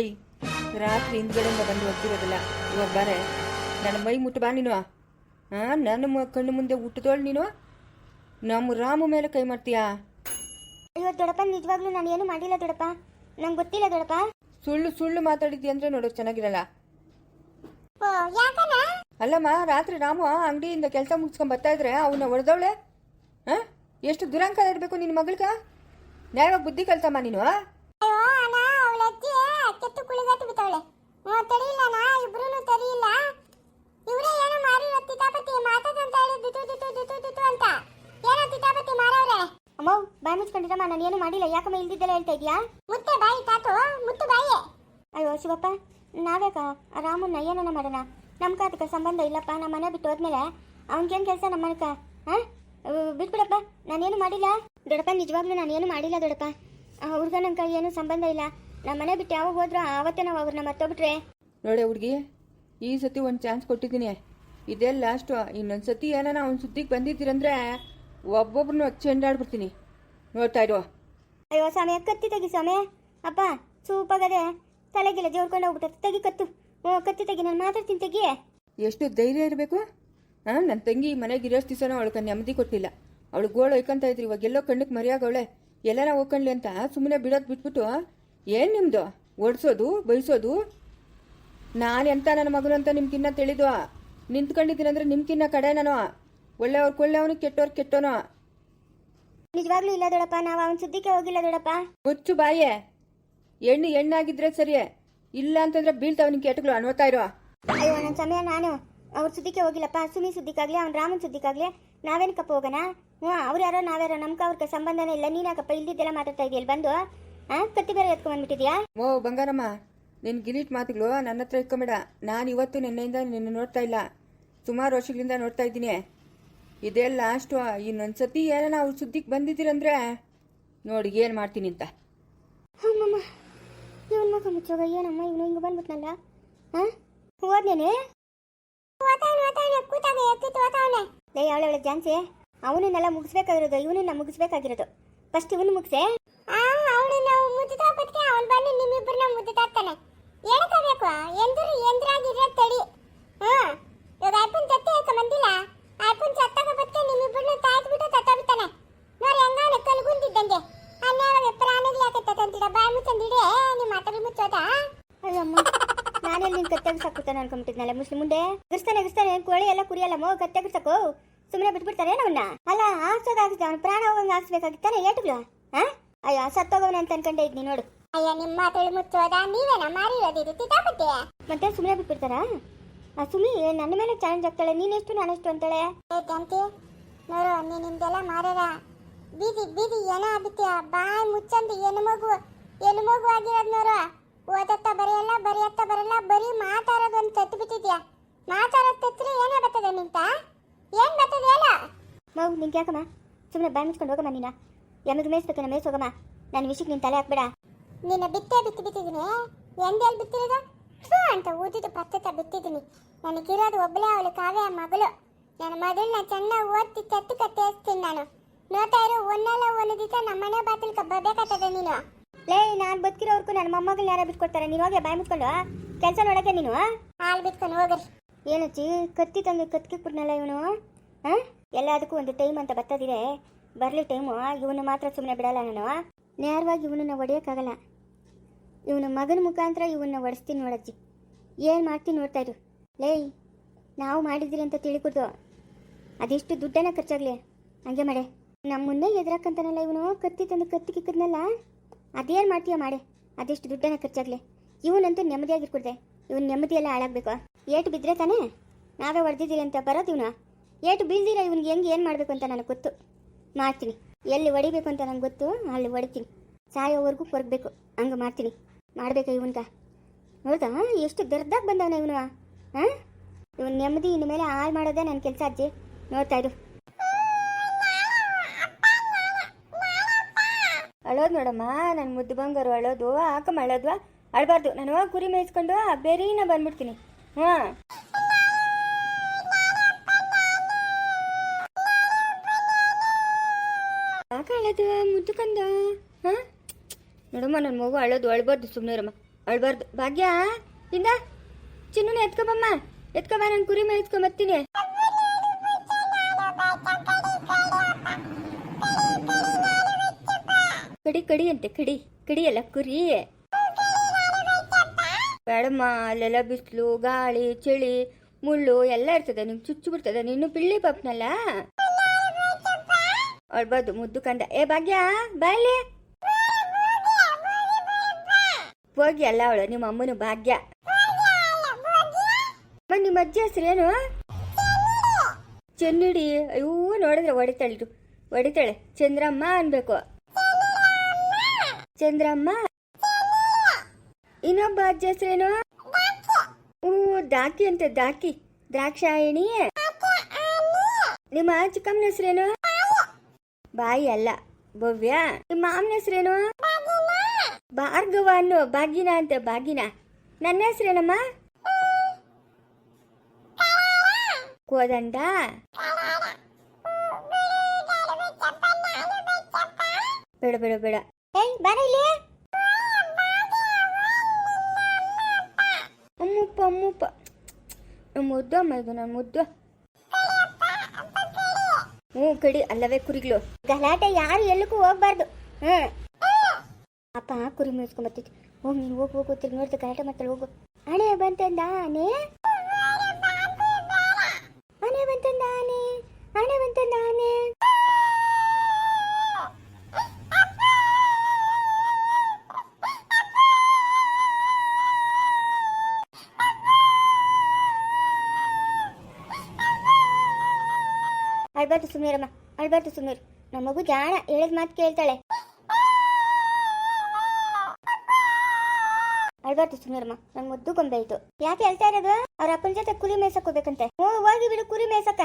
ಏಯ್ ರಾತ್ರಿ ಹಿಂದ್ಗಡೆಯಿಂದ ಬಂದು ಹೋಗ್ತಿರೋದಿಲ್ಲ ಇವಾಗ ಬಾರೆ ನನ್ನ ಮೈ ಮುಟ್ಟು ಬಾ ನೀನು. ಹಾಂ ನನ್ನ ಕಣ್ಣು ಮುಂದೆ ಹುಟ್ಟಿದೋಳು ನೀನು. ನಮ್ಮ ರಾಮು ಮೇಲೆ ಕೈ ಮಾಡ್ತೀಯಾ? ಅಯ್ಯೋ ದೊಡಪ್ಪ ನಿಜವಾಗ್ಲೂ ನಾನು ಏನು ಮಾಡಿಲ್ಲ ದೊಡಪ್ಪ. ನಂಗೆ ಗೊತ್ತಿಲ್ಲ ದೊಡಪ್ಪ. ಸುಳ್ಳು ಸುಳ್ಳು ಮಾತಾಡಿದ್ದಿ ಅಂದ್ರೆ ನೋಡು ಚೆನ್ನಾಗಿರಲ್ಲ. ಅಲ್ಲಮ್ಮ ರಾತ್ರಿ ರಾಮು ಅಂಗಡಿಯಿಂದ ಕೆಲಸ ಮುಗಿಸ್ಕೊಂಡು ಬರ್ತಾ ಇದ್ರೆ ಅವನ್ನ ಹೊಡೆದವಳೆ? ಹಾಂ ಎಷ್ಟು ದುರಂಕಾರ ಇರಬೇಕು ನಿನ್ನ ಮಗಳ್ಗ? ನ್ಯಾಯವಾಗಿ ಬುದ್ಧಿ ಕಲ್ತಮ್ಮ ನೀನು ಬಿತ್ತವಳೆ ಹ್ಞೂ ನಾ ಇಬ್ರು ತರಿಯಿಲ್ಲ ಇವರೇ ಏನೋ ಮಾರಿ ತಿತಾಪತಿ ಮಾತಾದಂತ ಹೇಳಿ ದಿತು ದಿತು ದಿತು ದಿತು ಅಂತ. ಏನೋ ತಿತಾಪತಿ ಮಾರವ್ರೆ. ಅಮ್ಮ ಬಾಯಿ ಮುಚ್ಕೊಂಡಿರಮ್ಮ ನಾನು ಏನು ಮಾಡಿಲ್ಲ. ಯಾಕಮ್ಮ ಇಲ್ದಿದ್ದೆಲ್ಲ ಹೇಳ್ತಾ ಇದೀಯಾ ಮುತ್ತೆ ಬಾಯಿ ತಾತು ಮುತ್ತು ಬಾಯಿ. ಅಯ್ಯೋ ಶಿವಪ್ಪ ನಾವ್ಯಾಕ ರಾಮನ್ನ ಏನನ್ನ ಮಾಡೋಣ? ನಮ್ಮ ಕಾತಕ್ಕೆ ಸಂಬಂಧ ಇಲ್ಲಪ್ಪ ನಮ್ಮ ಮನೆ ಬಿಟ್ಟು ಹೋದ್ಮೇಲೆ ಅವನಿಗೇನು ಕೆಲಸ ನಮ್ಮ ಮನಕ ಹಾಂ ಬಿಟ್ಬಿಡಪ್ಪ ನಾನೇನು ಮಾಡಿಲ್ಲ. ದೊಡ್ಡಪ್ಪ ನಿಜವಾಗ್ಲೂ ನಾನೇನು ಮಾಡಿಲ್ಲ ದೊಡ್ಡಪ್ಪ. ಆ ಹುಡ್ಗ ನಂಗೆ ಏನು ಸಂಬಂಧ ಇಲ್ಲ. ನಮ್ಮ ಮನೆ ಬಿಟ್ಟು ಯಾವಾಗ ಹೋದ್ರ ಆವತ್ತೇ ನಾವು ಅವ್ರನ್ನ ಮರ್ತೋಗ್ಬಿಟ್ರೆ. ನೋಡೆ ಹುಡುಗಿ ಈ ಸತಿ ಒಂದು ಚಾನ್ಸ್ ಕೊಟ್ಟಿದ್ದೀನಿ. ಇದೇ ಲಾಸ್ಟು ಇನ್ನೊಂದು ಸತಿ ಏನಾನ ಒಂದು ಸುದ್ದಿಗೆ ಬಂದಿದ್ದೀರಂದ್ರೆ ಒಬ್ಬೊಬ್ರನ್ನ ಚೆಂಡಾಡ್ಬಿಡ್ತೀನಿ. ನೋಡ್ತಾ ಇರೋ. ಅಯ್ಯೋ ಸ್ವಾಮಿ ಕತ್ತಿ ತೆಗಿ ಸ್ವಾಮಿ. ಅಪ್ಪ ಸೂಪಾಗದೆ ತಲೆಗಿಲ್ಲ ಜೋರ್ಕೊಂಡು ಹೋಗ್ಬಿಟ್ಟು ತೆಗಿ ಕತ್ತು. ಓ ಕತ್ತಿ ತೆಗಿ ನಾನು ಮಾತಾಡ್ತೀನಿ ತೆಗಿ. ಎಷ್ಟು ಧೈರ್ಯ ಇರಬೇಕು? ಹಾಂ ನನ್ನ ತಂಗಿ ಮನೆಗೆ ಇರೋಷ್ಟು ದಿವಸನೂ ಅವಳಿಗೆ ನೆಮ್ಮದಿ ಕೊಟ್ಟಿಲ್ಲ ಅವಳು ಗೋಳು ಒಯ್ಕೊಂತ ಇದ್ರು. ಇವಾಗ ಎಲ್ಲೋ ಕಣ್ಣಕ್ಕೆ ಮರಿಯಾಗವಳೆ ಎಲ್ಲಾರ ಹೋಗ್ಕೊಂಡ್ಲಿ ಅಂತ ಸುಮ್ಮನೆ ಬಿಡೋದು ಬಿಟ್ಬಿಟ್ಟು ಏನು ನಿಮ್ಮದು ಓಡಿಸೋದು ಬಯಸೋದು ನಾನು ಎಂತ ನನ್ನ ಮಗನು ಅಂತ ನಿಮ್ಗಿನ್ನ ತಿಳಿದು? ನಿಂತ್ಕೊಂಡಿದ್ದೀನಂದ್ರೆ ನಿಮ್ಗಿನ್ನ ಕಡೆ ನಾನು? ಒಳ್ಳೆಯವ್ರು ಕೊಳ್ಳೆವನು ಕೆಟ್ಟವ್ರು ಕೆಟ್ಟೋನು? ನಿಜವಾಗ್ಲೂ ಇಲ್ಲ ದೊಡಪ್ಪ ನಾವು ಅವನ ಸುದ್ದಿಗೆ ಹೋಗಿಲ್ಲ ದೊಡಪ್ಪ. ಮುಚ್ಚು ಬಾಯೆ. ಹೆಣ್ಣು ಎಣ್ಣಾಗಿದ್ರೆ ಸರಿಯೇ. ಇಲ್ಲ ಅಂತಂದ್ರೆ ಬೀಳ್ತಾವ ನಿನ್ ಕೆಟ್ಟಗಳು ಅನ್ವತಾ ಇರೋ. ಅಯ್ಯೋ ನನ್ನ ಸಮಯ ನಾನು. ಅವ್ರ ಸುದ್ದಿಗೆ ಹೋಗಿಲ್ಲಪ್ಪ. ಸುಮಿ ಸುದ್ದಿಗಾಗ್ಲಿ ಅವ್ನ ರಾಮನ್ ಸುದ್ದಿಗಾಗ್ಲಿ ನಾವೇನಕ್ಕಪ್ಪ ಹೋಗೋಣ? ಹ್ಞೂ ಅವ್ರು ಯಾರೋ ನಾವ್ಯಾರೋ ನಮ್ಗೆ ಅವ್ರಿಗೆ ಸಂಬಂಧನೇ ಇಲ್ಲ. ನೀನಾಕಪ್ಪ ಇಲ್ದಿದ್ದೆಲ್ಲ ಮಾತಾಡ್ತಾ ಇದೆಯಲ್ಲ ಬಂದು? ಹಾಂ ಕತ್ತಿ ಬೇರೆ ಎತ್ಕೊಂಡ್ಬಂದ್ಬಿಟ್ಟಿದ್ಯಾ ಓ ಬಂಗಾರಮ್ಮ ನಿನ್ ಗಿರೀಟ್ ಮಾತುಗಳು ನನ್ನ ಹತ್ರ ಇಟ್ಕೊಂಬೇಡ. ನಾನು ಇವತ್ತು ನಿನ್ನೆಯಿಂದ ನಿನ್ನ ನೋಡ್ತಾ ಇಲ್ಲ. ಸುಮಾರು ವರ್ಷಗಳಿಂದ ನೋಡ್ತಾ ಇದ್ದೀನಿ. ಇದೇ ಲಾಸ್ಟು ಇನ್ನೊಂದ್ಸತಿ ಏನಾನ ಅವ್ರ ಸುದ್ದಿಗೆ ಬಂದಿದ್ದೀರಂದ್ರೆ? ನೋಡಿ ಏನು ಮಾಡ್ತೀನಿ ಅಂತ. ಅಮ್ಮಮ್ಮ ಇವನ್ ಮಗ ಮುಚ್ಚೋಗ ಏನಮ್ಮ? ಇವನು ಹಿಂಗೆ ಬಂದ್ಬಿಟ್ನಲ್ಲ? ಹಾಂ ಹೋದ್ನೇನೆ ಲೇ ಅವಳ ಜಾನ್ಸಿ ಅವನನ್ನೆಲ್ಲ ಮುಗಿಸ್ಬೇಕಾಗಿರೋದು ಇವನನ್ನ ಮುಗಿಸ್ಬೇಕಾಗಿರೋದು. ಫಸ್ಟ್ ಇವನು ಮುಗಿಸೆ? ಎಂದ್ರು ಎಂದ್ರಾಗಿರೋ ತಡಿ. ಹಾಂ ಇವಾಗ ತತ್ತಿ ಹೇಳ್ಕೊ ಬಂದಿಲ್ಲ ಐಪನ್ ಸತ್ತಾಗ ಬದುಕೆ ನಿಮ್ಮಿಬ್ಬರನ್ನ ತಾಯ್ದ್ಬಿಟ್ಟು ತತ್ತೋಗ್ತಾನೆ ನೋಡಿ ಹೆಂಗವನೆ ಕಲ್ಗುಂದಿದ್ದಂಗೆ. ಅನ್ಯಾವಾಗ ಪ್ರಾಣಿಗಳು ಯಾಕೆ ತತ್ತಂತೀರ? ಬಾಯಿ ಮುಚ್ಚಂದಿಡೆ ನಿಮ್ಮ ಮಾತಾಡಿ ಮುಚ್ಚೋದ? ಅಯ್ಯಮ್ಮ ನಿನ್ ಕತ್ತೆ ಸಾಕುತ್ತಾನೆ ಅನ್ಕೊಂಬಿಟ್ಟಿದ್ನಲ್ಲ ಮುಸ್ಲಿಂ ಮುಂದೆ? ಎಗರ್ಸ್ತಾನೆ ಎಗರ್ಸ್ತಾನೆ ಕೋಳಿ ಎಲ್ಲ ಕುರಿಯಲ್ಲ ಮೋ ಕತ್ತೆ ಬಿಡ್ಸಕು ಸುಮ್ಮನೆ ಬಿಟ್ಬಿಡ್ತಾರೆ ಅವನ್ನ? ಅಲ್ಲ ಹಾಕ್ಸೋದಾಗುತ್ತೆ ಅವ್ನ ಪ್ರಾಣ ಹೋಗಂಗೆ ಹಾಕ್ಸ್ಬೇಕಾಗಿತ್ತಾನೆ ಏಟುಗಳು? ಹಾ? ಅಯ್ಯೋ, ಸತ್ತೋಗವನೆ ಅಂತ ಅನ್ಕೊಂಡೆ ಇದ್ನಿ ನೋಡು. ಅಯ್ಯ ನಿಮ್ಮ ಮಾತಾಡಿ ಮುಚ್ಚೋದ ನೀವೇನ ಮಾರಿರೋದಿದು ತಿತಾಪತ್ತೆ ಮತ್ತೆ ಸುಮ್ಮನೆ ಬಿಟ್ಬಿಡ್ತಾರಾ? ಆ ಸುಮಿ ನನ್ನ ಮೇಲೆ ಚಾಲೆಂಜ್ ಆಗ್ತಾಳೆ ನೀನೆಷ್ಟು ನಾನೆಷ್ಟು ಅಂತಾಳೆ? ಜಂತಿ ನೋಡು ನೀನಿಂದೆಲ್ಲ ಮಾರ್ಯಾರ ಬೀದಿ ಬೀದಿ ಏನ ಆಗುತ್ತೆ ಬಾಯಿ ಮುಚ್ಚಂದು ಹೆಣ್ಣು ಮಗು ಹೆಣ್ಣು ಮಗು ಆಗಿರೋದು ನೋಡು. ಓದತ್ತ ಬರೆಯಲ್ಲ ಬರೆಯತ್ತ ಬರಲ್ಲ ಬರೀ ಮಾತಾಡೋದು ಒಂದು ತತ್ತು ಬಿಟ್ಟಿದ್ಯಾ? ಮಾತಾಡೋದು ತತ್ತರೆ ಏನೇ ಬರ್ತದೆ ನಿಂತ? ಏನ್ ಬರ್ತದೆ ಅಲ್ಲ ಮಗು ನಿಂಗೆ ಯಾಕಮ್ಮ? ಸುಮ್ಮನೆ ಬಾಯಿ ಮುಚ್ಕೊಂಡು ಹೋಗಮ್ಮ ನೀನ. ಎಮಗೆ ಮೇಯಿಸ್ಬೇಕನ್ನ ಮೇಯ್ಸ್ ಹೋಗಮ್ಮ ನನ್ನ ವಿಷಯಕ್ಕೆ ನಿನ್ ತಲೆ ಹಾಕ್ಬೇಡ. ನಿನ್ನ ಬಿತ್ತೆ ಬಿತ್ತು ಬಿತ್ತಿದ್ದೀನಿ. ಎಂದೆಲ್ಲಿ ಬಿತ್ತಿರೋದು? ಹ್ಞೂ ಅಂತ ಊದಿದ್ದು ಪತ್ತತ್ತ ಬಿತ್ತಿದ್ದೀನಿ. ನನಗಿರೋದು ಒಬ್ಬಳೇ ಅವಳು ಕಾವ್ಯ ಮಗಳು. ನನ್ನ ಮಗಳನ್ನ ಚೆನ್ನಾಗಿ ಓದ್ತಿ ತತ್ತು ಕತ್ತೇಸ್ತೀನಿ ನಾನು. ನೋಡ್ತಾ ಇರೋ ಒಂದಲ್ಲ ಒಂದು ದಿವಸ ನಮ್ಮನೆ ಬಾತಿಲ್ಕ ಬರ್ಬೇಕಾಗ್ತದೆ ನೀನು. ಲೇ ನಾನು ಬದುಕಿರೋರ್ಗೂ ನನ್ನ ಮೊಮ್ಮಗಳನ್ನ ಯಾರೋ ಬಿಟ್ಕೊಡ್ತಾರೆ. ನೀನು ಹೋಗಿ ಬಾಯಿ ಮುಟ್ಕೊಂಡು ಕೆಲಸ ನೋಡಕ್ಕೆ ನೀನು? ಹಾಲು ಬಿಟ್ಕೊಂಡು ಹೋಗ್ರಿ. ಏನಚ್ಚಿ ಕತ್ತಿ ತಂದು ಕತ್ಕಿಕ್ಬಿಟ್ನಲ್ಲ ಇವನು? ಹಾಂ? ಎಲ್ಲದಕ್ಕೂ ಒಂದು ಟೈಮ್ ಅಂತ ಬರ್ತದಿದೆ ಬರಲಿ ಟೈಮು ಇವನು ಮಾತ್ರ ಸುಮ್ಮನೆ ಬಿಡಲ್ಲ ನಾನು. ನೇರವಾಗಿ ಇವನನ್ನ ಹೊಡೆಯೋಕ್ಕಾಗಲ್ಲ ಇವನ ಮಗನ ಮುಖಾಂತರ ಇವನ್ನ ಒಡಿಸ್ತೀನಿ ನೋಡಜ್ಜಿ. ಏನು ಮಾಡ್ತೀನಿ ನೋಡ್ತಾ ಇರು. ಲೇಯ್ ನಾವು ಮಾಡಿದ್ದೀರಿ ಅಂತ ತಿಳಿಕೊಡ್ದು. ಅದೆಷ್ಟು ದುಡ್ಡನ್ನ ಖರ್ಚಾಗ್ಲಿ. ಹಂಗೆ ಮಾಡೆ. ನಮ್ಮ ಮುಂದೆ ಎದುರಾಕಂತಾನಲ್ಲ ಇವನು, ಕತ್ತಿ ತಂದು ಕತ್ತಿ ಕಿಕ್ಕದ್ನಲ್ಲ? ಅದೇನು ಮಾಡ್ತೀಯ ಮಾಡೆ. ಅದೆಷ್ಟು ದುಡ್ಡನ್ನ ಖರ್ಚಾಗ್ಲಿ. ಇವನಂತೂ ನೆಮ್ಮದಿಯಾಗಿರ್ಕೊಡ್ದೆ. ಇವನು ನೆಮ್ಮದಿಯೆಲ್ಲ ಹಾಳಾಗ್ಬೇಕು. ಏಟು ಬಿದ್ದರೆ ತಾನೇ? ನಾವೇ ಹೊಡೆದಿದ್ದೀರಿ ಅಂತ ಬರೋದು ಇವನು. ಏಟು ಬೀಳ್ದಿರ ಇವನಿಗೆ ಹೆಂಗೆ ಏನು ಮಾಡಬೇಕು ಅಂತ ನನಗೆ ಗೊತ್ತು. ಮಾಡ್ತೀನಿ. ಎಲ್ಲಿ ಹೊಡಿಬೇಕು ಅಂತ ನನಗೆ ಗೊತ್ತು, ಅಲ್ಲಿ ಹೊಡಿತೀನಿ ಸಾಯೋವರೆಗೂ ಕೊರಗಬೇಕು. ಹಂಗೆ ಮಾಡ್ತೀನಿ. ಮಾಡ್ಬೇಕಾ ಇವನ್ಕ ನೋಡ್ದಾ ಎಷ್ಟು ದರ್ದಾಗ ಬಂದವನ ಇವನು? ಹಾಂ? ಇವನ್ ನೆಮ್ಮದಿ ಇನ್ನು ಮೇಲೆ ಹಾಳು ಮಾಡೋದೇ ನನ್ನ ಕೆಲಸ ಅಜ್ಜಿ. ನೋಡ್ತಾ ಇರು. ಅಳೋದು ನೋಡಮ್ಮ ನನ್ನ ಮುದ್ದು ಬಂಗಾರು ಅಳೋದು ಹಾಕಮ್ಮ ಅಳೋದ್ವಾ ಅಳಬಾರ್ದು. ನಾನು ಕುರಿ ಮೇಯಿಸ್ಕೊಂಡು ಬೇರೆನ ಬಂದ್ಬಿಡ್ತೀನಿ. ಹಾಂ. ಯಾಕೆ ಅಳೋದು ಮುದ್ದು ಕಂದ? ನೋಡಮ್ಮ ನನ್ನ ಮಗು ಅಳೋದು, ಅಳ್ಬಾರ್ದು ಸುಮ್ಮನೆ ಇರಮ್ಮ. ಅಳ್ಬಾರ್ದು. ಭಾಗ್ಯ, ಇಂದ. ಚಿನ್ನ ಎತ್ಕೊಬಮ್ಮ. ಎತ್ಕೊಬ, ನಾನು ಕುರಿ ಮೇಲೆ ಎತ್ಕೊಂಬತ್ತೀನಿ ಕಡಿ ಕಡಿ ಅಂತೆ, ಕಡಿ. ಕಡಿ ಅಲ್ಲ, ಕುರಿ. ಬೇಡಮ್ಮ, ಅಲ್ಲೆಲ್ಲ ಬಿಸಿಲು, ಗಾಳಿ, ಚಳಿ, ಮುಳ್ಳು ಎಲ್ಲ ಇರ್ತದೆ. ನಿಮ್ಗೆ ಚುಚ್ಚು ಬಿಡ್ತದೆ ನೀನು ಪಿಳ್ಳಿ ಪಾಪ್ನಲ್ಲ. ಅಳ್ಬಾರ್ದು, ಮುದ್ದು ಕಂದ. ಏ, ಭಾಗ್ಯ ಬಾಯ್ಲಿ ಹೋಗಿ ಅಲ್ಲ ಅವಳು, ನಿಮ್ಮ ಅಮ್ಮನ ಭಾಗ್ಯ. ನಿಮ್ಮ ಅಜ್ಜಿ ಹೆಸರೇನು ಚೆನ್ನಡಿ. ಅಯ್ಯೋ, ನೋಡಿದ್ರೆ ಹೊಡಿತಾಳೆ ಇದು ಹೊಡಿತಾಳೆ. ಚಂದ್ರಮ್ಮ ಅನ್ಬೇಕು. ಚಂದ್ರಮ್ಮ. ಇನ್ನೊಬ್ಬ ಅಜ್ಜಿ ಹೆಸರೇನು ಹ್ಞೂ, ದಾಕಿ ಅಂತ, ದಾಕಿ. ದ್ರಾಕ್ಷಾಯಣಿ. ನಿಮ್ಮ ಚಿಕ್ಕಮ್ಮನ ಹೆಸರೇನು ಬಾಯಿ ಅಲ್ಲ. ಭವ್ಯ. ನಿಮ್ಮ ಮಾಮನ ಹೆಸರೇನು ಭಾರ್ಗವ ಅನ್ನೋ ಬಾಗಿನ ಅಂತ ಬಾಗಿನ. ನನ್ನ ಹೆಸರೇನಮ್ಮ? ಕೋದಂಡ. ಬೇಡ ಬೇಡ ಬೇಡ. ಅಮ್ಮಪ್ಪ ಅಮ್ಮಪ್ಪ. ಮುದ್ದು ಅಮ್ಮ ಇದು ಮುದ್ದು. ಹ್ಞೂ ಕಡಿ, ಅಲ್ಲವೇ ಕುರಿಗಳು. ಗಲಾಟೆ ಯಾರು ಎಲ್ಲಕ್ಕೂ ಹೋಗ್ಬಾರ್ದು. ಹ್ಮ್. ಅಪ್ಪ ಕುರಿ ಮೇಯಿಸ್ಕೊಂಬತ್ತಿತ್ತು ಹೋಗಿ ನೀನು ಹೋಗಿ ಹೋಗಿ ತಿರ್ಗಿ ನೋಡ್ದೆ ಕರೆಕ್ಟ್ ಮಾಡ್ತಾಳೆ, ಹೋಗು. ಅಣೆ ಬಂತಂದ ಆನೆ ಹಣೆ ಬಂತಂದ ಆನೆ ಹಣೆ ಬಂತಂದ ಆನೆ ಅಳ್ಬಾರ್ದು ಸುಮೀರಮ್ಮ ಅಳ್ಬಾರ್ದು ಸುಮೀರ್ ನಮ್ಮ ಮಗು ಜಾಣ ಹೇಳಿದ ಮಾತು ಕೇಳ್ತಾಳೆ. ಅಳ್ಬಾರ್ದು ಸುಂದರಮ್ಮ. ನನ್ ಮುದ್ದು ಗೊಂಬೆ ಯಾಕೆ ಹೇಳ್ತಾ ಇರೋದು? ಅವ್ರ ಅಪ್ಪನ ಜೊತೆ ಕುರಿ ಮೇಯ್ಸಕ್ ಹೋಗ್ಬೇಕಂತೆ. ಹೋಗಿ ಬಿಡು, ಕುರಿ ಮೇಯ್ಸಕ್ಕ.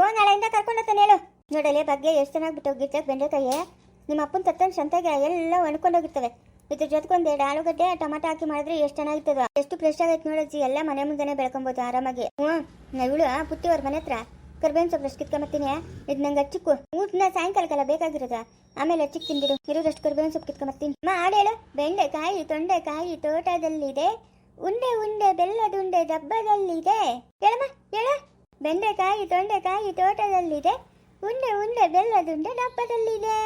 ಓ ನಾಳೆಯಿಂದ ಕರ್ಕೊಂಡು ಹೋಗ್ತಾನೆ ಹೇಳು. ನೋಡಲೆ ಬಗ್ಗೆ ಎಷ್ಟು ಚೆನ್ನಾಗಿ ಬಿಟ್ಟು ಹೋಗಿರ್ತವೆ ಬೆಂಡೆಕಾಯಿ, ನಿಮ್ಮ ಅಪ್ಪನ ತತ್ತನ ಸಂತೆಗೆ ಎಲ್ಲ ಒಣ್ಕೊಂಡೋಗಿರ್ತವೆ ಇದ್ರ ಜೊತೆಗೊಂದು ಎರಡು ಆಲೂಗಡ್ಡೆ, ಟೊಮಾಟೊ ಹಾಕಿ ಮಾಡಿದ್ರೆ ಎಷ್ಟು ಚೆನ್ನಾಗಿರ್ತದ ಎಷ್ಟು ಫ್ರೆಶ್ ಆಗೈತೆ ನೋಡಜ್ಜಿ ಎಲ್ಲ ಮನೆ ಮುಂದೆನೆ ಬೆಳ್ಕೊಬೋದು ಆರಾಮಾಗಿ. ಹ್ಞೂ ನವಿಳು ಪುಟ್ಟಿ ಅವ್ರ ಮನೆ ಹತ್ರ. ಕರ್ಬೇವಿನ ಸೊಪ್ಪು ಎಷ್ಟು ಕಿತ್ಕೊಂಬತ್ತೀನಿ ಇದು ನಂಗೆ ಹಚ್ಚಿಕ್ಕು ಊಟನ ಸಾಯಂಕಾಲಕ್ಕೆಲ್ಲ ಬೇಕಾಗಿರೋದ. ಆಮೇಲೆ ಚಿಕ್ಕ ತಿಂದಿಡು ಇರೋದಷ್ಟು ಕರ್ಬೇವಿನ ಸೊಪ್ಪು ಕಿತ್ಕೊಂಬತ್ತೀನಿ ಮಾ ಆಡೇಳು ಬೆಂಡೆಕಾಯಿ, ತೊಂಡೆಕಾಯಿ ತೋಟದಲ್ಲಿದೆ. ಉಂಡೆ ಉಂಡೆ ಬೆಲ್ಲದುಂಡೆ ಡಬ್ಬದಲ್ಲಿದೆ. ಹೇಳಮ್ಮ, ಹೇಳ. ಬೆಂಡೆಕಾಯಿ, ತೊಂಡೆಕಾಯಿ ತೋಟದಲ್ಲಿದೆ. ಉಂಡೆ ಉಂಡೆ ಬೆಲ್ಲದುಂಡೆ ಡಬ್ಬದಲ್ಲಿದೆ.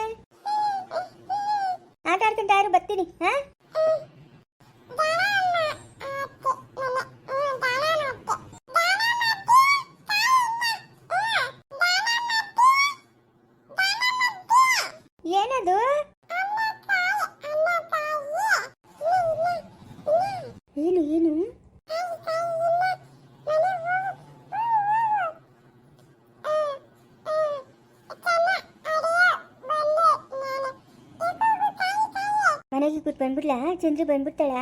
ಆಟ ಆಡ್ಕೊಂತ ಯಾರು ಬರ್ತೀನಿ, ಹಾ? ಕೂತ್ ಬಂದ್ಬಿಡ್ಲಾ? ಬಂದ್ಬಿಡ್ತಾಳೆ ಬಂದ್ಬಿಡ್ತಾಳ?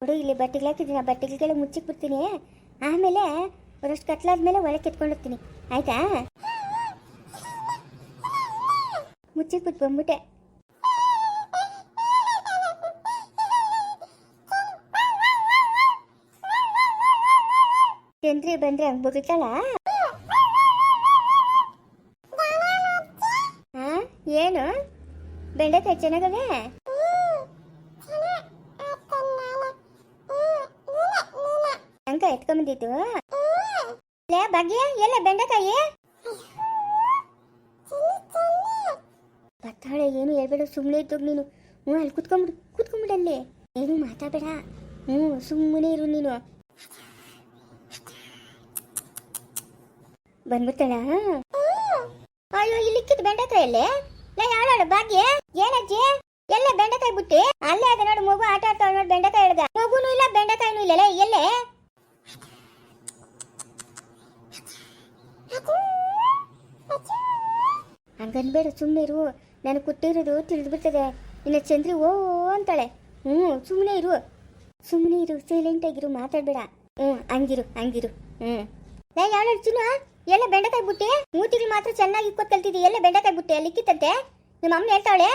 ನೋಡು, ಇಲ್ಲಿ ಬಟ್ಟೆಗಳು ಹಾಕಿದ್ದೀನಿ. ಆ ಬಟ್ಟೆಗಳಿಗೆಲ್ಲ ಮುಚ್ಚಿಕ್ ಬಿಡ್ತೀನಿ ಆಮೇಲೆ ಒಂದಷ್ಟು ಕತ್ಲಾದ್ಮೇಲೆ ಒಳಗೆ ಹೋಗ್ತೀನಿ. ಆಯ್ತಾ? ಮುಚ್ಚಿಕ್ ಬಿಟ್ಟು ಬಂದ್ಬಿಟ್ಟೆ. ಚಂದ್ರಿ ಬಂದ್ರೆ ಹಂಗ್ ಹಾ ಏನು? ಬೆಂಡೆಕಾಯಿ ಚೆನ್ನಾಗವೆ? ಅಂಕ ಎತ್ಕೊಂಬಂದಿತ್ತು ಲೇ ಬಾಗ್ಯಾ ಎಲ್ಲ ಬೆಂಡೆಕಾಯಿ? ಬರ್ತಾಳೆ ಏನು ಹೇಳ್ಬೇಡ ಸುಮ್ಮನೆ ಇದ್ದು ನೀನು. ಹ್ಞೂ, ಅಲ್ಲಿ ಕುತ್ಕೊಂಬಿಡು ಕುತ್ಕೊಂಬಿಡು ಅಲ್ಲಿ. ಏನು ಮಾತಾಡಬೇಡ. ಹ್ಞೂ ಸುಮ್ಮನೆ ಇರು ನೀನು. ಬಂದ್ಬಿಡ್ತಾಳ ಅಯ್ಯೋ ಇಲ್ಲಿಕ್ಕಿದ್ ಬೆಂಡೆಕಾಯಿ ಅಲ್ಲೇ ಯಾವ ನೋಡು, ಭಾಗ್ಯ? ಏನಜ್ಜಿ? ಎಲ್ಲ ಬೆಂಡೆಕಾಯಿ ಬಿಟ್ಟಿ? ಅಲ್ಲೇ ಅದ ನೋಡು ಮಗು, ಆಟ ಆಡ್ತಾಳ ಬೆಂಡೆ ಬೆಂಡೆಕಾಯಿ ಹಿಡ್ದ. ಮಗುನು ಇಲ್ಲ, ಬೆಂಡೆಕಾಯಿನೂ ಇಲ್ಲ, ಲೇ, ಎಲ್ಲೇ? ಹಂಗನ್ಬೇಡ ಸುಮ್ಮನೆ ಇರು. ನಾನು ಕುಟ್ಟಿರೋದು ತಿಳಿದು ಬಿಡ್ತದೆ. ಇನ್ನು ಚಂದ್ರಿ ಓ, ಅಂತಾಳೆ. ಹ್ಞೂ ಸುಮ್ಮನೆ ಇರು. ಸುಮ್ಮನೆ ಇರು ಸೈಲೆಂಟ್ ಆಗಿರು, ಮಾತಾಡ್ಬೇಡ. ಹ್ಞೂ, ಹಂಗಿರು ಹಂಗಿರು. ಹ್ಞೂ. ಲೇ, ಯಾವ ಚಿನ್ನ? ಎಲ್ಲ ಬೆಂಡೆಕಾಯಿ ಬುಟ್ಟಿ? ಮೂತಿಗಳು ಮಾತ್ರ ಚೆನ್ನಾಗಿ ಇಕ್ಕೋತ್ ಕಲ್ತಿದ್ದಿ. ಎಲ್ಲ ಬೆಂಡೆಕಾಯಿ ಬುಟ್ಟಿ ಅಲ್ಲಿ ಇಕ್ಕಿತ್ತಂತೆ? ನಿಮ್ಮ ಅಮ್ಮ ಹೇಳ್ತಾವಳೆ?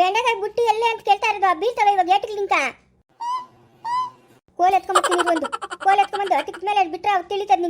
ಬೆಂಡೆಕಾಯಿ ಬುಟ್ಟಿ ಎಲ್ಲೇ ಅಂತ ಕೇಳ್ತಾ ಇರೋದು. ಬೀಳ್ತಾವೆ ಇವಾಗ ಲಿಂಕ ಕೋಲ್ ಎತ್ಕೊಂಬತ್ತೀನಿ ಒಂದು ಕೋಲ್ ಎತ್ಕೊಂಬಂದು. ತಿಕ್ಕ ಮೇಲೆ ಬಿಟ್ರೆ ಅವ್ರು ತಿಳಿತದ